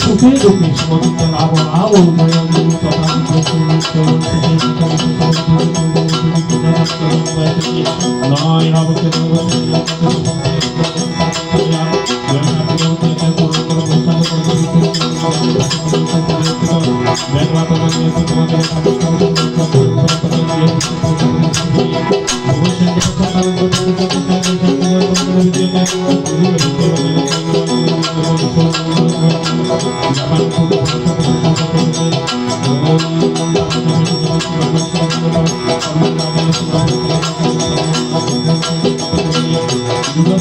সুখে দুঃখে সমচিত্ত রাবণ আবল গুরু তথা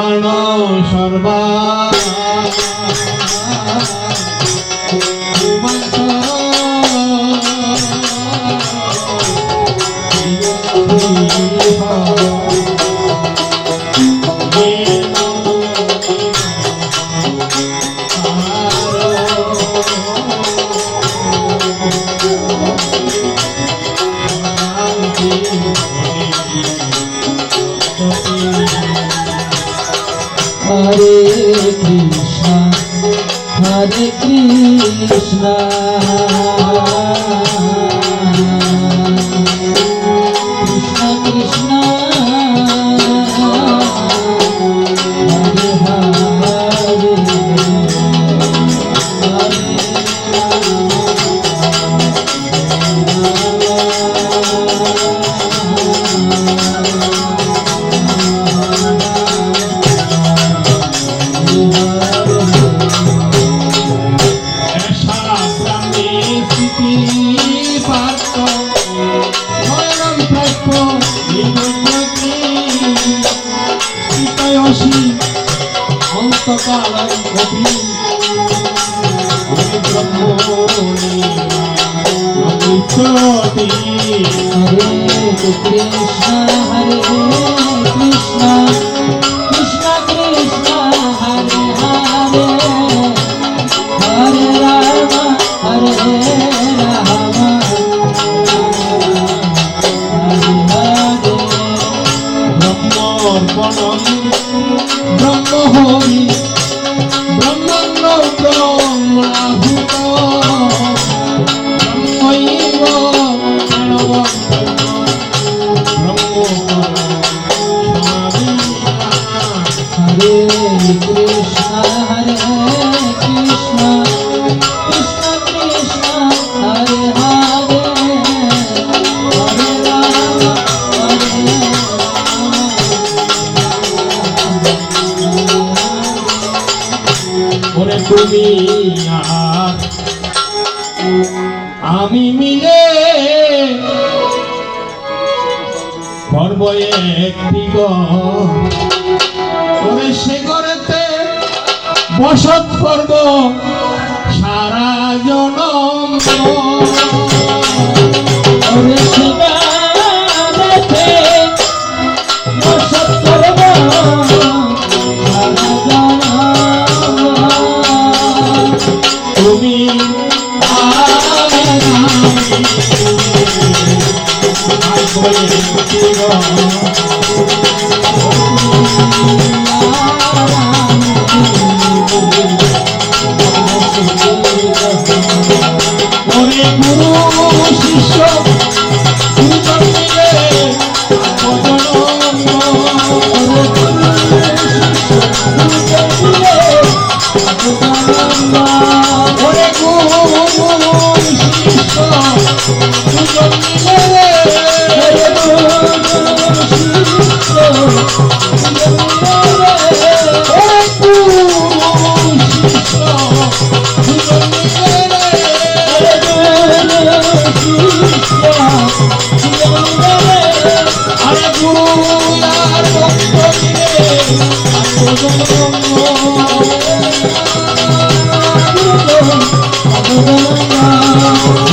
মান সর্বা কৃষ্ণ। অন্তকালং কবি হরি ব্রহ্মণি হরে কৃষ্ণ হরে কৃষ্ণ হরে করে সে ঘরেতে বসত করব সারা জনম।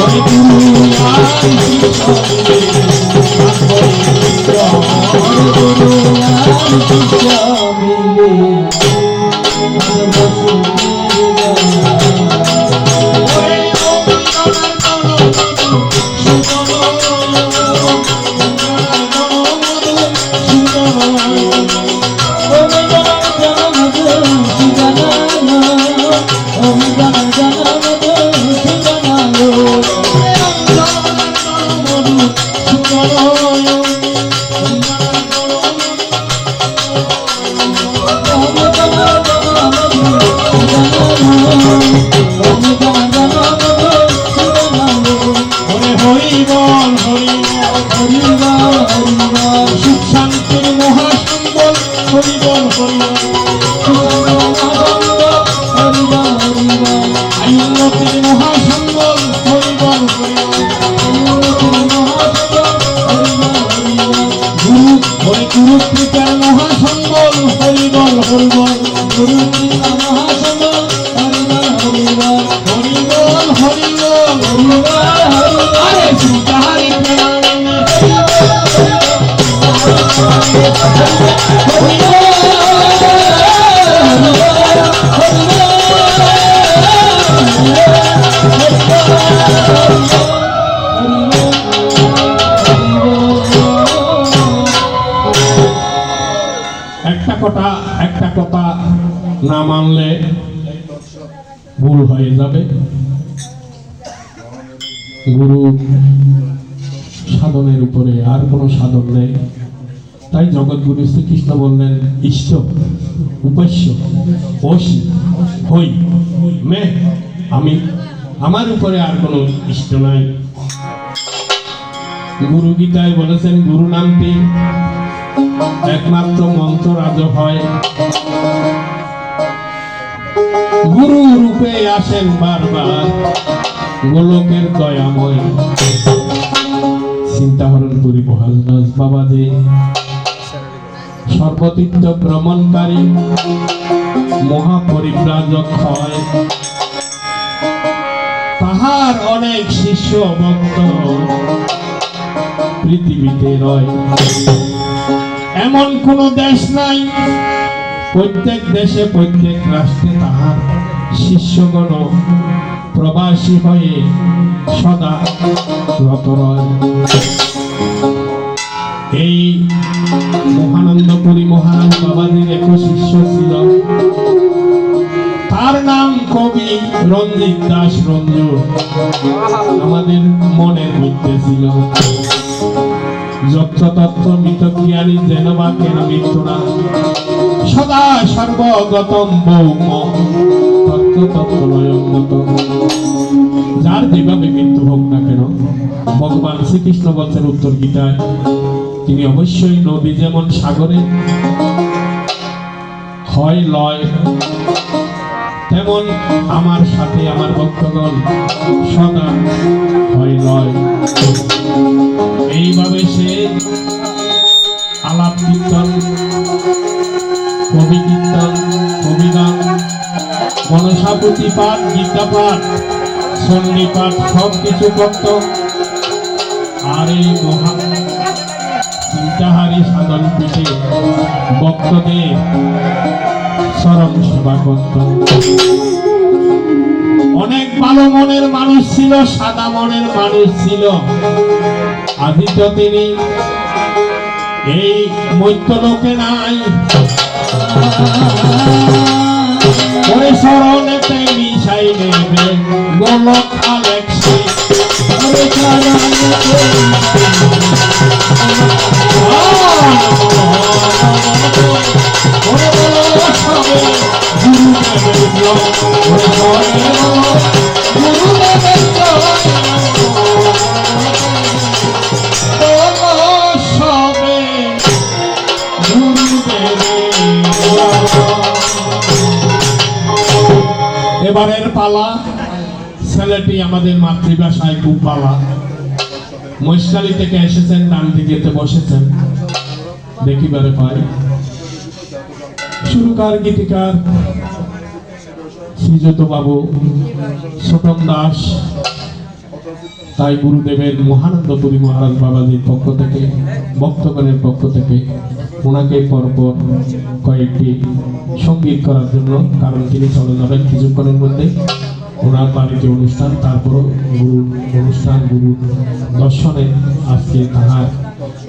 ওরে গুরু একটা কথা একটা কথা না মানলে ভুল হয়ে যাবে। গুরু সাধনের উপরে আর কোনো সাধন নেই। তাই জগৎগুরু শ্রীকৃষ্ণ বললেন ইষ্ট উপাস্য অসি, হই, মে, আমি, আমার উপরে আর কোনো ইষ্ট নাই। গুরু গীতায় বলেছেন, গুরু নামটি একমাত্র মন্ত্র রাজ হয়। গুরু রূপে আসেন বারবার। গোলকের দয়াময় চিন্তাহরণ করি মহারাজ বাবা যে সর্বতীর্থ ভ্রমণকারী, মহাপরিব্রাজক হয়। তাহার অনেক শিষ্য ভক্ত পৃথিবীতে রয়। এমন কোন দেশ নাই, প্রত্যেক দেশে প্রত্যেক রাষ্ট্রে তাহার শিষ্যগণ। প্রবাসী হয়ে সদা রত এই মহানন্দপুরী মহারাজ বাবাজির এক শিষ্য ছিল। তার নাম কবি রঞ্জিত দাস রঞ্জু আমাদের মনের মধ্যে ছিল। যত্র তত্ত্ব মিতজ্ঞানী যেন বা কেন মৃত্যু না সদা সর্বগতম যার যেভাবে মৃত্যু হোক না কেন, ভগবান শ্রীকৃষ্ণ বলছেন উত্তর গীতায়, তিনি অবশ্যই নদী যেমন সাগরে হয় লয়, তেমন আমার সাথে আমার ভক্তগণ সদা হয় লয়। এইভাবে সে আলাপ কীর্তন মনসাপতি পাঠ, গীতা পাঠ সন্নি পাঠ সব কিছু করত আর এই মহান চিন্তাহারী সাধন পেটে ভক্তদের চরম সেবা করত। অনেক ভালো মনের মানুষ ছিল, সাদা মনের মানুষ ছিল। আদি তো তিনি এই মৈত্য লোকে নাই। ওরে স্মরণেতে মিশাই নেবে গোলক আলেক্সি। ওই সবে গুরুদেবের গুরুদেবের এবারের পালা। ছেলেটি আমাদের মাতৃভাষায় খুব পালা। মহিষকালী থেকে এসেছেন, ডান দিকেতে বসেছেন। দেখিবারে পাই সুরকার, গীতিকার শ্রীযুত বাবু ছোটন দাস, তাই গুরুদেবের মহানন্দপুরী মহারাজ বাবাজির পক্ষ থেকে, ভক্তগণের পক্ষ থেকে ওনাকে পরপর কয়েকটি সংগীত করার জন্য কারণ তিনি চলে যাবেন কিছুক্ষণের মধ্যে। ওনার বাড়িতে অনুষ্ঠান, তারপরও গুরু অনুষ্ঠান, গুরু দর্শনে আজকে তাহার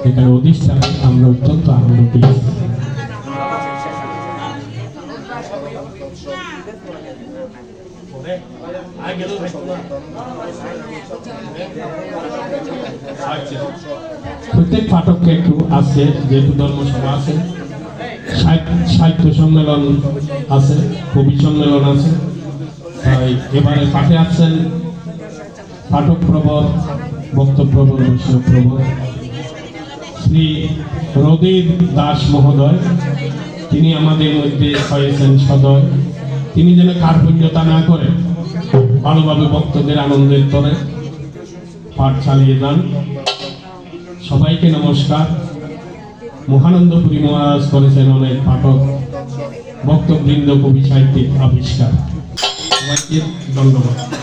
এখানে অধিষ্ঠানে আমরা অত্যন্ত আনন্দ পেয়েছি। প্রত্যেক পাঠককে একটু আছে, যেহেতু ধর্মসভা আছে সাহিত্য- সম্মেলন আছে, কবি সম্মেলন আছে। তাই এবারে পাঠে আছেন পাঠক প্রবর বক্তব্যপ্রবর বৈষ্ণব প্রবর, শ্রী রদির দাস মহোদয়। তিনি আমাদের মধ্যে হয়েছেন সদয়। তিনি যেন কার্পণ্যতা না করে, ভালোভাবে ভক্তদের আনন্দের তরে পাঠ চালিয়ে যান। সবাইকে নমস্কার। মহানন্দপুরী মহারাজ করেছেন অনেক পাঠক, ভক্তবৃন্দ, কবি, সাহিত্যিক আবিষ্কার। সবাইকে ধন্যবাদ।